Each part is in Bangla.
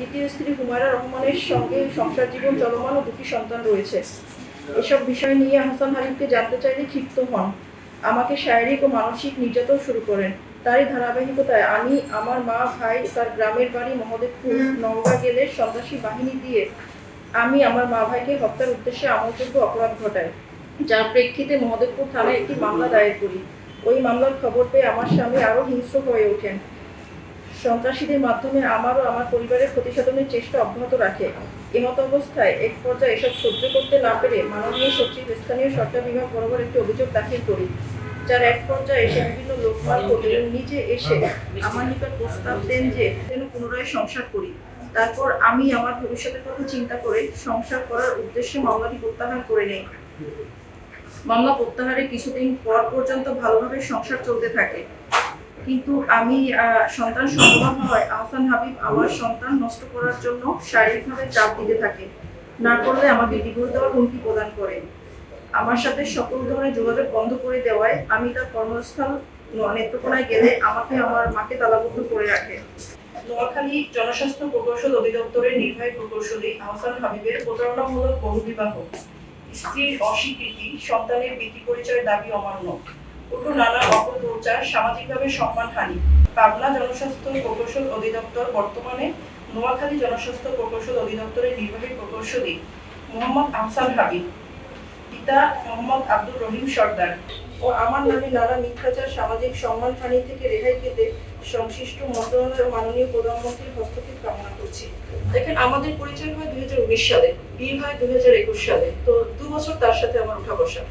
দ্বিতীয় স্ত্রী হুমায়রা রহমানের সঙ্গে সংসার জীবন চলমান ও দুটি সন্তান রয়েছে। এসব বিষয় নিয়ে হাসান হাবিবকে জানতে চাইলে ক্ষিপ্ত হন। আমাকে শারীরিক ও মানসিক নির্যাতন শুরু করেন। তারই ধারাবাহিকতায় আমি আমার মা ভাই তার গ্রামের বাড়ি মহদেবপুর নওগাঁ গেলে সন্ত্রাসী বাহিনী দিয়ে আমি আমার মা ভাইকে হত্যার উদ্দেশ্যে আমলযোগ্য অপরাধ ঘটাই। যার প্রেক্ষিতে মহাদেবপুর থানায় একটি মামলা দায়ের করি। ওই মামলার খবর পেয়ে আমার স্বামী আরও হিংস্র হয়ে ওঠেন। সন্ত্রাসীদের মাধ্যমে আমার ও আমার পরিবারের ক্ষতিসাধনের চেষ্টা অব্যাহত রাখে। এমত অবস্থায় এক পর্যায়ে এসব সহ্য করতে না পেরে মাননীয় সচিব, স্থানীয় সরকার বিভাগ বরাবর একটি অভিযোগ দাখিল করি, যার এক পর্যায়ে এসে বিভিন্ন লোকমার্ফত এবং নিজে এসে আমার নিকট প্রস্তাব দেন যে, যেন পুনরায় সংসার করি। তারপর আমি আমার ভবিষ্যতের কথা চিন্তা করে সংসার করার উদ্দেশ্যে মামলাটি প্রত্যাহার করে নেই। মামলা প্রত্যাহারের কিছুদিন পর পর্যন্ত ভালোভাবে সংসার চলতে থাকে। কিন্তু আমি সন্তান সম্ভব হয় আহসান হাবিব আমার সন্তান নষ্ট করার জন্য শারীরিকভাবে চাপ দিতে থাকে। না করলে আমাকে ডিভোর্স দেওয়ার হুমকি প্রদান করে। আমার সাথে সকল ধরনের যোগাযোগ বন্ধ করে দেওয়ায় আমি তার কর্মস্থল নেত্রকোনায় গেলে আমাকে আমার মাকে তালাবদ্ধ করে রাখে। নোয়াখালী জনস্বাস্থ্য প্রকৌশল অধিদপ্তরের নির্বাহী প্রকৌশলী আহসান হাবিবের প্রতারণামূলক বহুবিবাহ স্ত্রীর অস্বীকৃতি, সন্তানের বৃত্তি পরিচয়ের দাবি অমান্য। উঠো নানা অপপ্রচার, সামাজিকভাবে সম্মানহানি। পাবনা জনস্বাস্থ্য প্রকৌশল অধিদপ্তর বর্তমানে নোয়াখালী জনস্বাস্থ্য প্রকৌশল অধিদপ্তরের নির্বাহী প্রকৌশলী মোহাম্মদ আহসান হাবিব, পিতা মোহাম্মদ আব্দুর রহিম সর্দার। ও আমার নামে নানা মিথ্যাচার, সামাজিক সম্মানহানি থেকে রেহাই পেতে সংশ্লিষ্ট মন্ত্রণালয় মাননীয় প্রধানমন্ত্রীর হস্তক্ষেপ কামনা করছি। দেখেন, আমাদের পরিচয় হয় দুই হাজার উনিশ সালে, বিয়ে হয় দুই হাজার একুশ সালে। তো দু বছর তার সাথে আমার উঠা বসা।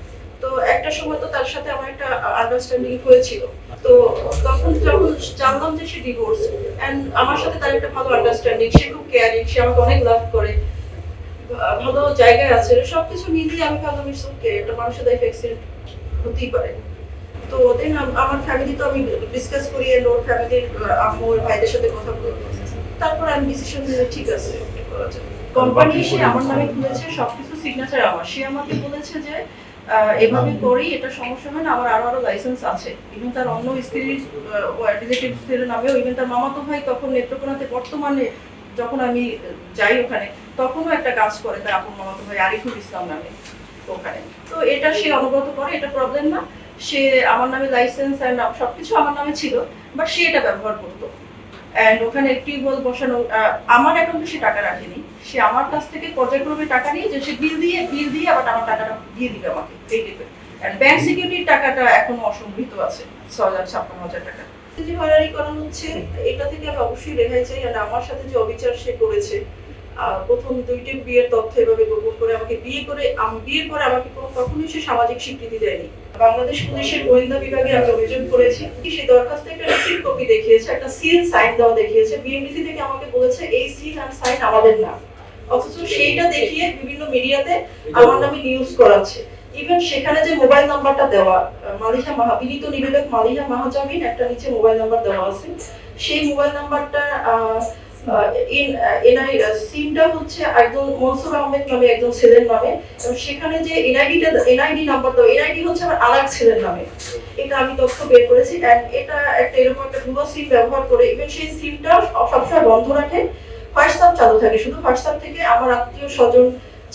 একটা সময় তো তার সাথে আমার একটা আন্ডারস্ট্যান্ডিং হয়েছিল। তো তখন যখন জানলাম যে সে ডিভোর্স এন্ড আমার সাথে তার একটা ভালো আন্ডারস্ট্যান্ডিং সে খুব কেয়ারিং সে আমাকে অনেক লাভ করে ভালো জায়গায় আছে সবকিছু মিলিয়ে আমি ভাবলাম ইটস ওকে একটা মানুষের লাইফ অ্যাক্সিডেন্ট হতেই পারে। তো দেন আমার ফ্যামিলি তো আমি ডিসকাস করি এন্ড ওর ফ্যামিলির আম্মু ভাইদের সাথে কথা বলি। তারপর আমি ডিসিশন নিয়ে ঠিক আছে কোম্পানি সে আমার নামে খুলেছে সবকিছু সিগনেচার আমার। সে আমাকে বলেছে যে এভাবে করি এটা সমস্যা হয় না আমার আরও আরও লাইসেন্স আছে। ইভেন তার অন্য স্ত্রীর রিলেটিভসদের নামেও ইভেন তার মামাতো ভাই তখন নেত্রকোনাতে বর্তমানে যখন আমি যাই ওখানে তখনও একটা কাজ করে তার আপন মামাতো ভাই আরিফুল ইসলাম নামে ওখানে। তো এটা সে অনুগত করে এটা প্রবলেম না। সে আমার নামে লাইসেন্স অ্যান্ড সবকিছু আমার নামে ছিল বাট সে এটা ব্যবহার করতো। অ্যান্ড ওখানে একটি বল বসানো আমার অ্যাকাউন্টে সে টাকা রাখেনি। সে আমার কাছ থেকে পর্যায়ক্রমে টাকা নিয়ে সে বিল দিয়ে বিল দিয়ে আবার আমার টাকাটা দিয়ে দিবে আমাকে এই টাইপের অ্যান্ড ব্যাংক সিকিউরিটির টাকাটা এখনও অসংগৃহীত আছে ছ হাজার ছাপ্পান্ন হাজার টাকা। হয়রানি করা হচ্ছে, এটা থেকে আমি অবশ্যই রেহাই চাই। আর আমার সাথে যে অবিচার সে করেছে প্রথম দুইটি বিয়ের তথ্য এভাবে গোপন করে আমাকে বিয়ে করে বিয়ের পরে আমাকে কোনো কখনোই সে সামাজিক স্বীকৃতি দেয়নি। বাংলাদেশ পুলিশের গোয়েন্দা বিভাগে আমি অভিযোগ করেছি। সেই দরখাস্তে একটা রিসিপ্ট কপি দেখিয়েছে, একটা সিল সাইন দেওয়া দেখিয়েছে। বিএমডিসি থেকে আমাকে বলেছে, এই সিল আর সাইন আমাদের না। অথচ সেইটা দেখিয়ে বিভিন্ন মিডিয়াতে আমার নামে নিউজ করাচ্ছে। ইভেন সেখানে যে মোবাইল নাম্বারটা দেওয়া, মালিহা মাহা বিনীত নিবেদক মালিহা মাহাজামিন একটা নিচে মোবাইল নাম্বার দেওয়া আছে। সেই মোবাইল নাম্বারটা এনআই সিমটা হচ্ছে একজন মনসুর আহমেদ নামে একজন ছেলের নামে। সেখানে যে এনআইডিটা এনআইডি নাম্বার দাও, এনআইডি হচ্ছে আমার আলাগ ছেলের নামে। এটা আমি তথ্য বের করেছি অ্যান্ড এটা একটা এরকম একটা ভুয়ো সিম ব্যবহার করে ইভেন সেই সিমটা সবসময় বন্ধ রাখে। হোয়াটসঅ্যাপ চালু থাকে, শুধু হোয়াটসঅ্যাপ থেকে আমার আত্মীয় স্বজন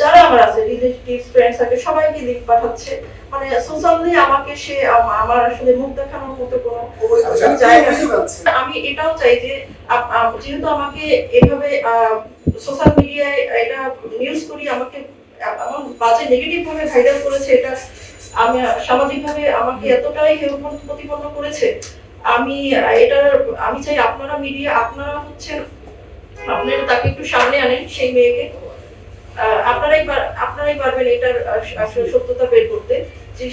যারা আমার আছে রিলেটিভস ফ্রেন্ডস আছে সবাইকে লিঙ্ক পাঠাচ্ছে। মানে সোশ্যালি আমাকে সে আমার আসলে মুখ দেখানোর মতো কোনো আচ্ছা, জায়গা আমি এটাও চাই যে যেহেতু আমাকে এভাবে সোশ্যাল মিডিয়ায় এটা নিউজ করি আমাকে এমন বাজে নেগেটিভ ভাবে ভাইরাল করেছে এটা আমি সামাজিক ভাবে আমাকে এতটাই প্রতিপন্ন করেছে। আমি এটার আমি চাই আপনারা মিডিয়া আপনারা হচ্ছেন আপনারা তাকে একটু সামনে আনেন সেই মেয়েকে। আপনারাই আপনারাই পারবেন এটার আসলে সত্যতা বের করতে যে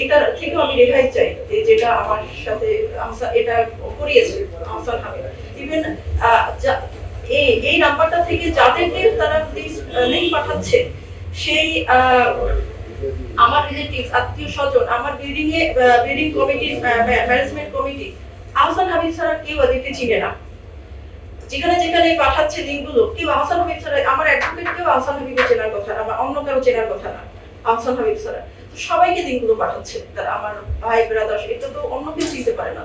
এইটার থেকেও আমি রেহাই চাই যেটা আমার সাথে এটা করিয়েছে আহসান হাবিব ইভেন এই নাম্বারটা থেকে যাদেরকে তারা লিঙ্ক পাঠাচ্ছে, সেই আমার রিলেটিভ আত্মীয় স্বজন, আমার বিল্ডিং এ বিল্ডিং কমিটির ম্যানেজমেন্ট কমিটি আহসান হাবিব ছাড়া কেউ ওদেরকে চিনে না। যেখানে যেখানে পাঠাচ্ছে লিঙ্কগুলো কেউ আহসান হাবিব ছাড়া আমার অ্যাডভোকেট কেউ আহসান হাবিবের চেনার কথা না আমার অন্য কারও চেনার কথা না। আহসান হাবিব স্যার। সবাইকে দিনগুলো পাঠাচ্ছে। তারা আমার ভাই বেড়া দশ এটা তো অন্য কেউ দিতে পারে না।